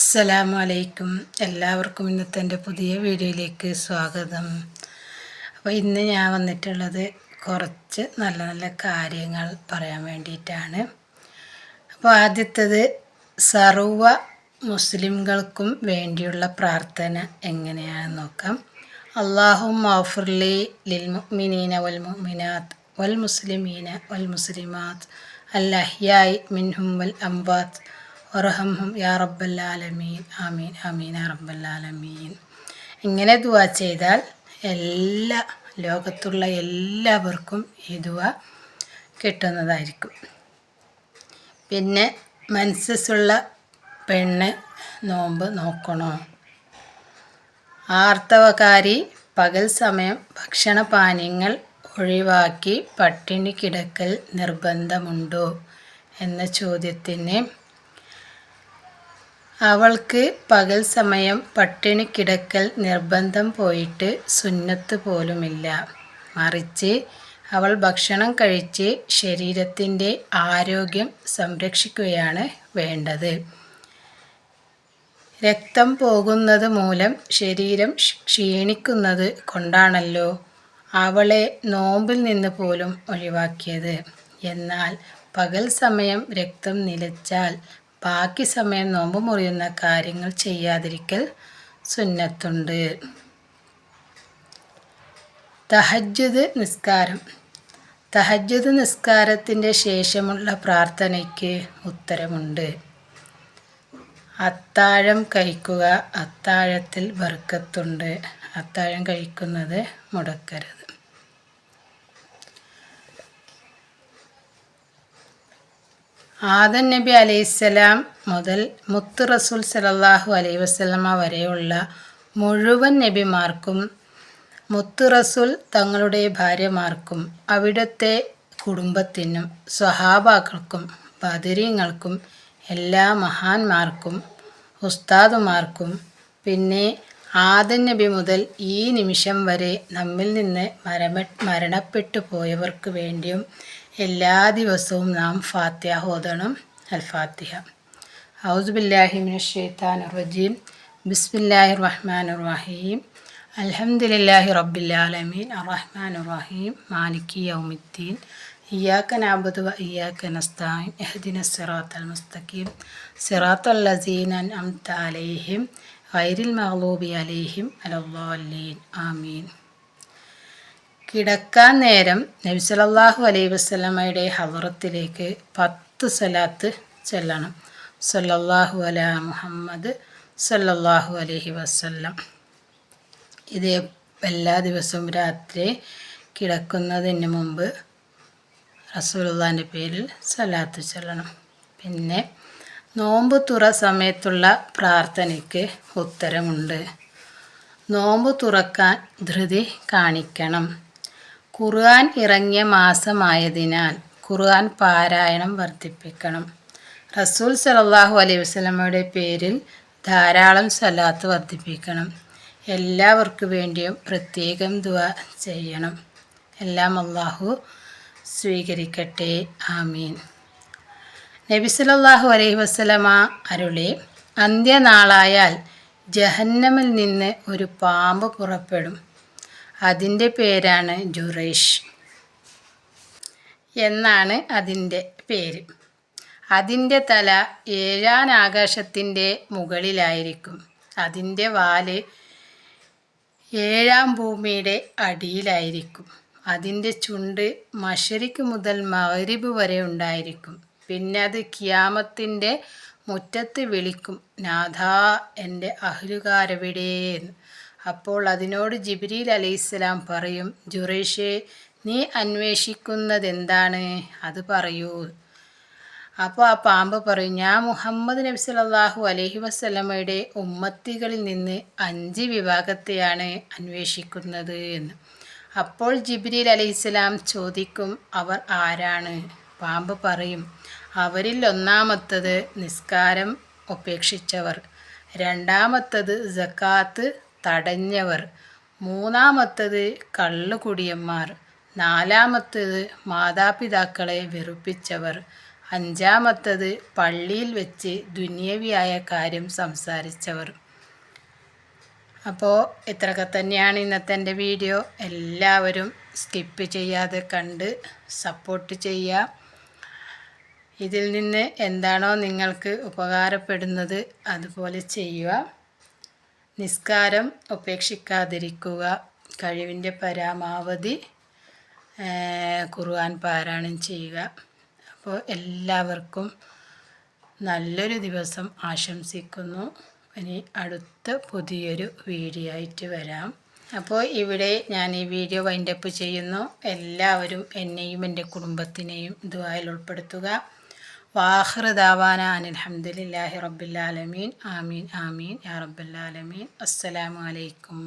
അസ്സലാമു അലൈക്കും. എല്ലാവർക്കും ഇന്നത്തെ എന്റെ പുതിയ വീഡിയോയിലേക്ക് സ്വാഗതം. അപ്പോൾ ഇന്ന് ഞാൻ വന്നിട്ടുള്ളത് കുറച്ച് നല്ല നല്ല കാര്യങ്ങൾ പറയാൻ വേണ്ടിയിട്ടാണ്. അപ്പോൾ ആദ്യത്തത് സർവ മുസ്ലിംകൾക്കും വേണ്ടിയുള്ള പ്രാർത്ഥന എങ്ങനെയാണെന്ന് നോക്കാം. അള്ളാഹു മൗഫുർലി ലിൽ മുഅ്മിനീന വൽ മുഅ്മിനാത്ത് വൽ മുസ്ലിമീന വൽ മുസ്ലിമാത്ത് അല്ലഹ്യായി മിൻഹും വൽ അംബാത്ത് വറഹംഹും യാ റബ്ബല്ലാലമീൻ. ആമീൻ ആമീൻ യാ റബ്ബല്ലാലമീൻ. ഇങ്ങനെ ദുവ ചെയ്താൽ എല്ലാ ലോകത്തുള്ള എല്ലാവർക്കും ഈ ദുവ കിട്ടുന്നതായിരിക്കും. പിന്നെ മനസ്സുള്ള പെണ്ണ് നോമ്പ് നോക്കണോ? ആർത്തവകാരി പകൽ സമയം ഭക്ഷണപാനീയങ്ങൾ ഒഴിവാക്കി പട്ടിണി കിടക്കൽ നിർബന്ധമുണ്ടോ? എന്ന ചോദ്യത്തിന് അവൾക്ക് പകൽ സമയം പട്ടിണി കിടക്കൽ നിർബന്ധം പോയിട്ട് സുന്നത്ത് പോലുമില്ല. മറിച്ച് അവൾ ഭക്ഷണം കഴിച്ച് ശരീരത്തിന്റെ ആരോഗ്യം സംരക്ഷിക്കുകയാണ് വേണ്ടത്. രക്തം പോകുന്നത് മൂലം ശരീരം ക്ഷീണിക്കുന്നത് കൊണ്ടാണല്ലോ അവളെ നോമ്പിൽ നിന്ന് പോലും ഒഴിവാക്കിയത്. എന്നാൽ പകൽ സമയം രക്തം നിലച്ചാൽ ബാക്കി സമയം നോമ്പ് മുറിയുന്ന കാര്യങ്ങൾ ചെയ്യാതിരിക്കൽ സുന്നത്തുണ്ട്. തഹജ്ജുദ് നിസ്കാരം. തഹജ്ജുദ് നിസ്കാരത്തിന്റെ ശേഷമുള്ള പ്രാർത്ഥനയ്ക്ക് ഉത്തരമുണ്ട്. അത്താഴം കഴിക്കുക. അത്താഴത്തിൽ ബർക്കത്തുണ്ട്. അത്താഴം കഴിക്കുന്നത് മുടക്കരുത്. ആദൻ നബി അലൈഹിസ്സലാം മുതൽ മുത്ത് റസൂൽ സലല്ലാഹു അലൈ വസ്ലമ വരെയുള്ള മുഴുവൻ നബിമാർക്കും മുത്ത് റസൂൽ തങ്ങളുടെ ഭാര്യമാർക്കും അവിടുത്തെ കുടുംബത്തിനും സ്വഹാബാക്കൾക്കും ബദരീങ്ങൾക്കും എല്ലാ മഹാന്മാർക്കും ഉസ്താദുമാർക്കും പിന്നെ ആദൻ നബി മുതൽ ഈ നിമിഷം വരെ നമ്മിൽ നിന്ന് മരമ മരണപ്പെട്ടു പോയവർക്ക് വേണ്ടിയും എല്ലാ ദിവസവും നാം ഫാത്തിഹ ഓതണം അൽ ഫാത്തിഹ ഔസുബില്ലാഹിമിൻ ഷെയ്ത്താൻ റജീം ബിസ്മില്ലാഹി റഹ്മാൻ റഹീം അൽഹംദുലില്ലാഹി റബ്ബില്ലാലമീൻ അറഹ്മാൻ റഹീം മാലിക്കി യൗമിദ്ദീൻ ഇയ്യാക്ക നാബുദ് വ ഇയ്യാക്ക നസ്തായിൻ എഹ്ദിന സിറാത്ത് അൽ മുസ്തഖീം സിറാത്ത് അല്ലസീൻ അംത അലൈഹിം ഗൈരിൽ മഹ്ലൂബി അലൈഹിം അലല്ലാലീൻ ആമീൻ കിടക്കാൻ നേരം നബി സല്ലല്ലാഹു അലൈഹി വസല്ലമയുടെ ഹവറത്തിലേക്ക് പത്ത് സലാത്ത് ചെല്ലണം. സല്ലല്ലാഹു അല മുഹമ്മദ് സല്ലല്ലാഹു അലൈഹി വസല്ലം. ഇത് എല്ലാ ദിവസവും രാത്രി കിടക്കുന്നതിന് മുമ്പ് റസൂലുള്ളാന്റെ പേരിൽ സലാത്ത് ചെല്ലണം. പിന്നെ നോമ്പ് തുറ സമയത്തുള്ള പ്രാർത്ഥനയ്ക്ക് ഉത്തരമുണ്ട്. നോമ്പ് തുറക്കാൻ ധൃതി കാണിക്കണം. ഖുർആൻ ഇറങ്ങിയ മാസമായതിനാൽ ഖുർആൻ പാരായണം വർദ്ധിപ്പിക്കണം. റസൂൽ സലാഹു അലൈഹി വസ്ലമയുടെ പേരിൽ ധാരാളം സലാത്ത് വർദ്ധിപ്പിക്കണം. എല്ലാവർക്കു വേണ്ടിയും പ്രത്യേകം ദുവ ചെയ്യണം. എല്ലാം അള്ളാഹു സ്വീകരിക്കട്ടെ. ആമീൻ. നബി സലാഹു അലൈഹി വസ്ലമ അരുളെ അന്ത്യനാളായാൽ ജഹന്നമിൽ നിന്ന് ഒരു പാമ്പ് പുറപ്പെടും. അതിന്റെ പേരാണ് ജുറൈഷ്. എന്നാണ് അതിന്റെ പേര്. അതിന്റെ തല ഏഴാൻ ആകാശത്തിന്റെ മുകളിലായിരിക്കും. അതിന്റെ വാൽ ഏഴാം ഭൂമിയുടെ അടിയിലായിരിക്കും. അതിന്റെ ചുണ്ട് മഷരിക്ക് മുതൽ മകരിബ് വരെ ഉണ്ടായിരിക്കും. പിന്നെ അത് കിയാമത്തിന്റെ മുറ്റത്ത് വിളിക്കും. നാഥാ എന്റെ അഹ്ലുകാരവിടേന്ന് അപ്പോൾ അതിനോട് ജിബ്രീൽ അലൈഹിസ്സലാം പറയും ജുറേഷെ നീ അന്വേഷിക്കുന്നതെന്താണ്? അത് പറയൂ. അപ്പോൾ ആ പാമ്പ് പറയും ഞാൻ മുഹമ്മദ് നബി സല്ലാഹു അലഹി വസ്ലമയുടെ ഉമ്മത്തികളിൽ നിന്ന് അഞ്ച് വിഭാഗത്തെയാണ് അന്വേഷിക്കുന്നത് എന്ന്. അപ്പോൾ ജിബ്രീൽ അലൈഹിസ്സലാം ചോദിക്കും അവർ ആരാണ്? പാമ്പ് പറയും അവരിൽ ഒന്നാമത്തത് നിസ്കാരം ഉപേക്ഷിച്ചവർ രണ്ടാമത്തത് ജക്കാത്ത് തടഞ്ഞവർ. മൂന്നാമത്തത് കള്ളുകുടിയന്മാർ. നാലാമത്തത് മാതാപിതാക്കളെ വെറുപ്പിച്ചവർ. അഞ്ചാമത്തത് പള്ളിയിൽ വെച്ച് ദുന്യവിയായ കാര്യം സംസാരിച്ചവർ. അപ്പോൾ ഇത്രയൊക്കെ തന്നെയാണ് ഇന്നത്തെ എന്റെ വീഡിയോ. എല്ലാവരും സ്കിപ്പ് ചെയ്യാതെ കണ്ട് സപ്പോർട്ട് ചെയ്യുക. ഇതിൽ നിന്ന് എന്താണോ നിങ്ങൾക്ക് ഉപകാരപ്പെടുന്നത് അതുപോലെ ചെയ്യുക. നിസ്കാരം ഉപേക്ഷിക്കാതിരിക്കുക കഴിവിന്റെ പരമാവധി ഖുർആൻ പാരായണം ചെയ്യുക. അപ്പോൾ എല്ലാവർക്കും നല്ലൊരു ദിവസം ആശംസിക്കുന്നു. ഇനി അടുത്ത പുതിയൊരു വീഡിയോ ആയിട്ട് വരാം. അപ്പോൾ ഇവിടെ ഞാൻ ഈ വീഡിയോ വൈൻഡപ്പ് ചെയ്യുന്നു. എല്ലാവരും എന്നെയും എന്റെ കുടുംബത്തിനെയും ഇതുവായിൽ ഉൾപ്പെടുത്തുക. വാഹൃദാവാന അനിൽഹമ്മദില്ലാഹി റബ്ബില്ലാലമീൻ ആമീൻ ആമീൻ യാ റബ്ബല്ലാലമീൻ അസ്സലാമു അലൈക്കും